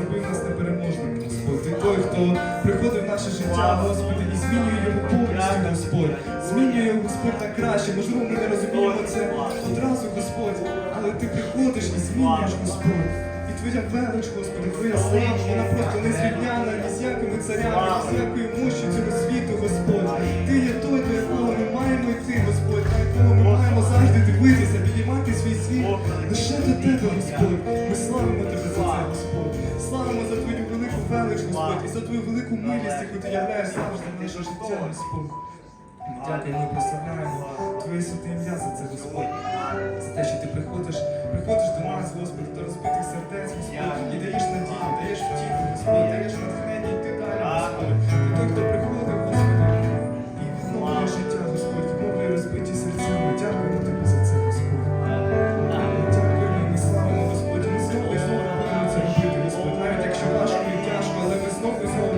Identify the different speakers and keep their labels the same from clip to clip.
Speaker 1: зробив нас непереможними, Господь. Ти той, хто приходить в наше життя, Господи, і змінює його повністю, Господь. Змінює Господь на краще. Можливо, ми не розуміємо це одразу, Господь, але Ти приходиш і змінюєш, Господь. І Твоя велич, Господи, Твоя слава, вона просто не зрівняна ні з якими царями, ні з якою мощі цього світу, Господь. Ти є той, до якого ми маємо йти, Господь, на якого ми маємо завжди дивитися, підіймати свій світ лише до Тебе, Господь. Славимо за Твою велику велич, Господь, і за Твою велику милість, яку Ти являєш завжди в наше життя, Господь. Ми дякуємо, і прославляємо Твоє святе ім'я за це, Господь. За те, що ти приходиш, приходиш до нас, Господь, до розбитих сердець, Господь, і даєш надію, даєш втіху, Господь, даєш натхнення йти далі, Господь. Ти той, хто приходить, але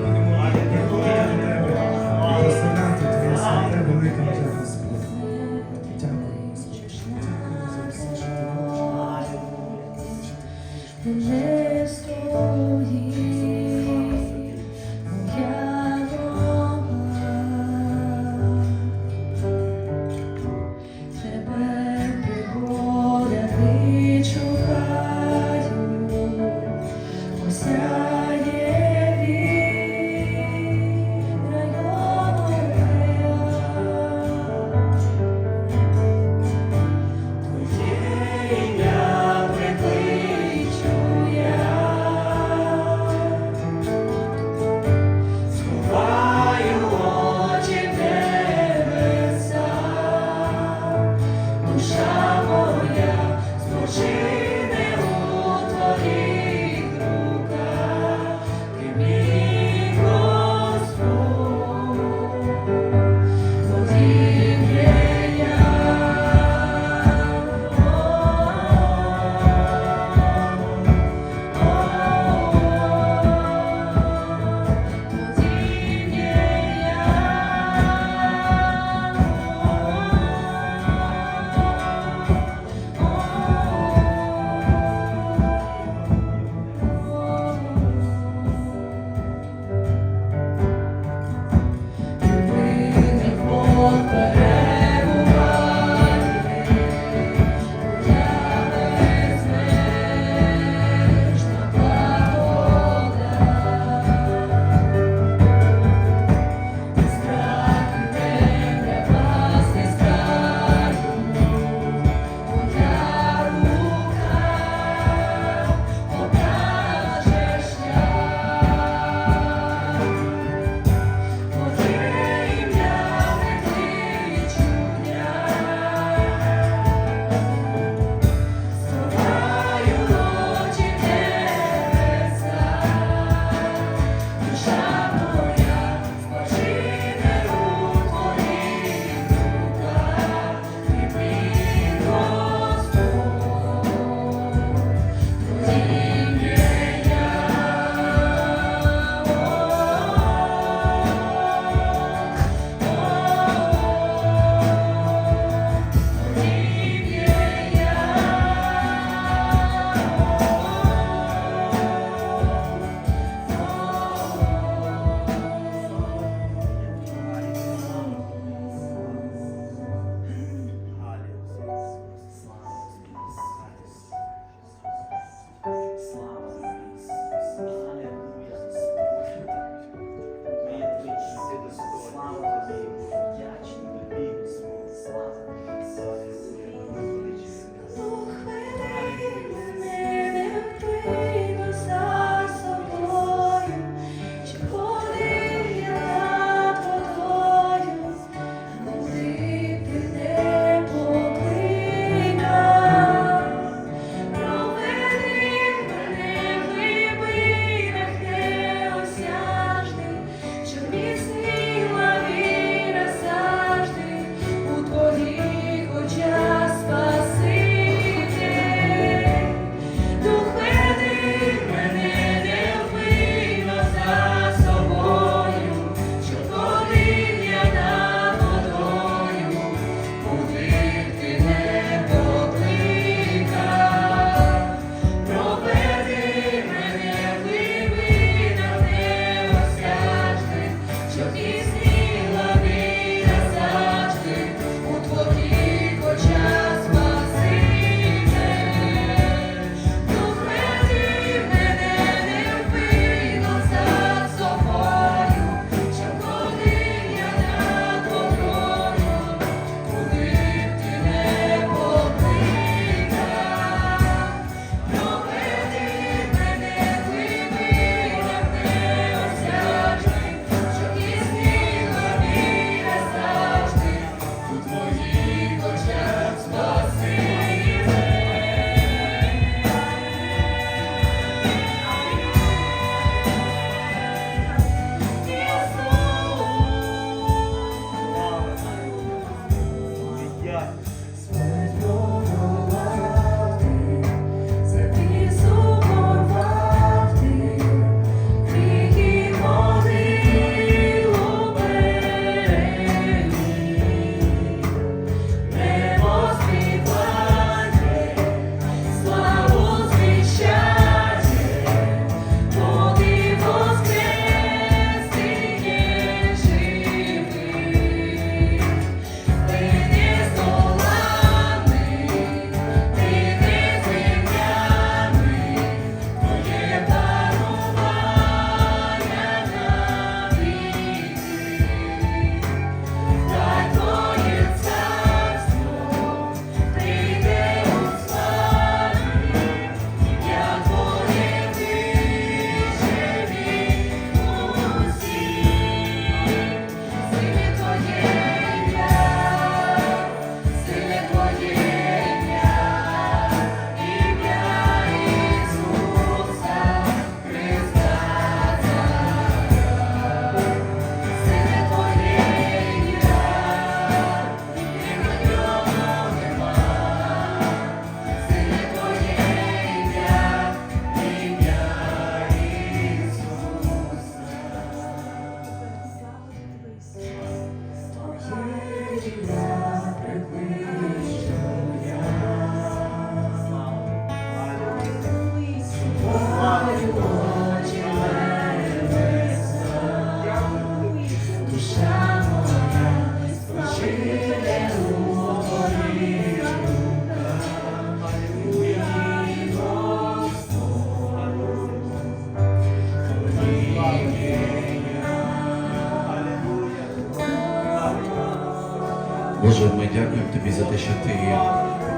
Speaker 2: те, що ти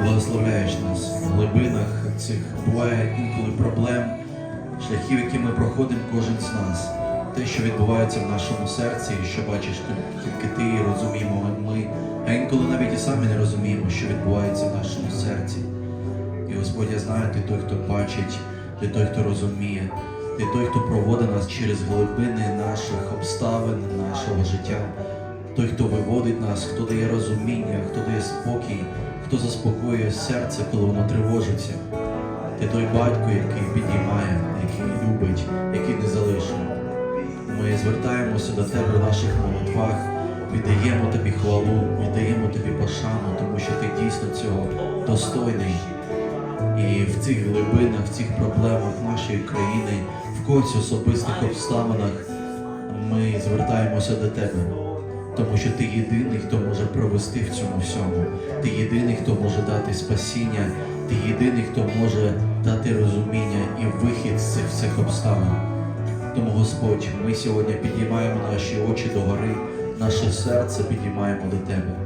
Speaker 2: благословляєш нас в глибинах цих буває інколи проблем, шляхів, які ми проходимо кожен з нас. Те, що відбувається в нашому серці, що бачиш тільки ти і розуміємо ми, а інколи навіть і самі не розуміємо, що відбувається в нашому серці. І Господь, я знаю, ти той, хто бачить, ти той, хто розуміє, ти той, хто проводить нас через глибини наших обставин, нашого життя, той, хто виводить нас, хто дає розуміння, хто дає спокій, хто заспокоює серце, коли воно тривожиться. Ти той батько, який підіймає, який любить, який не залишує. Ми звертаємося до тебе в наших молитвах, віддаємо тобі хвалу, віддаємо тобі пошану, тому що ти дійсно цього достойний. І в цих глибинах, в цих проблемах нашої країни, в когось особистих обставинах ми звертаємося до тебе, тому що ти єдиний, хто може провести в цьому всьому. Ти єдиний, хто може дати спасіння, ти єдиний, хто може дати розуміння і вихід з цих всіх обставин. Тому, Господь, ми сьогодні підіймаємо наші очі до гори, наше серце підіймаємо до Тебе.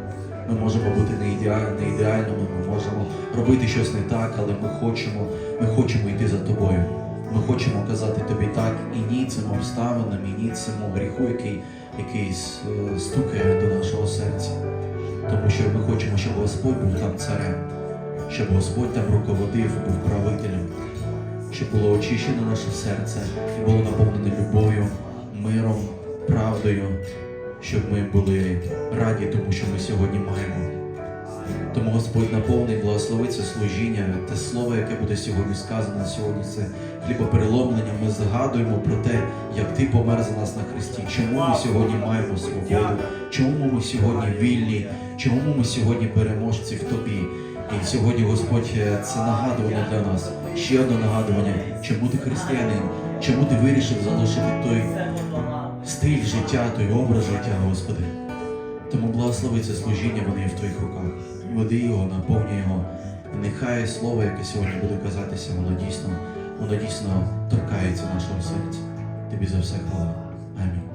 Speaker 2: Ми можемо бути не, ідеаль, не ідеальними, ми можемо робити щось не так, але ми хочемо, ми хочемо йти за тобою. Ми хочемо казати тобі так і ні цим обставинам, і ні цьому гріху, який, який е, стукає до нашого серця. Тому що ми хочемо, щоб Господь був там царем, щоб Господь там руководив, був правителем, щоб було очищено наше серце і було наповнене любов'ю, миром, правдою, щоб ми були раді, тому що ми сьогодні маємо. Тому Господь наповни, благослови це служіння, те слово, яке буде сьогодні сказано сьогодні, це хлібопереломлення. Ми згадуємо про те, як ти помер за нас на Христі. Чому ми сьогодні маємо свободу? Чому ми сьогодні вільні? Чому ми сьогодні переможці в тобі? І сьогодні Господь е, це нагадування для нас. Ще одне нагадування, чому ти християнин, чому ти вирішив залишити той стиль життя, той образ життя, Господи. Тому благослови це служіння, воно є в твоїх руках. Веди його, наповнюй його. Нехай слово, яке сьогодні буде казатися, воно дійсно, воно дійсно торкається нашого серця. Тобі за все хвала. Амінь.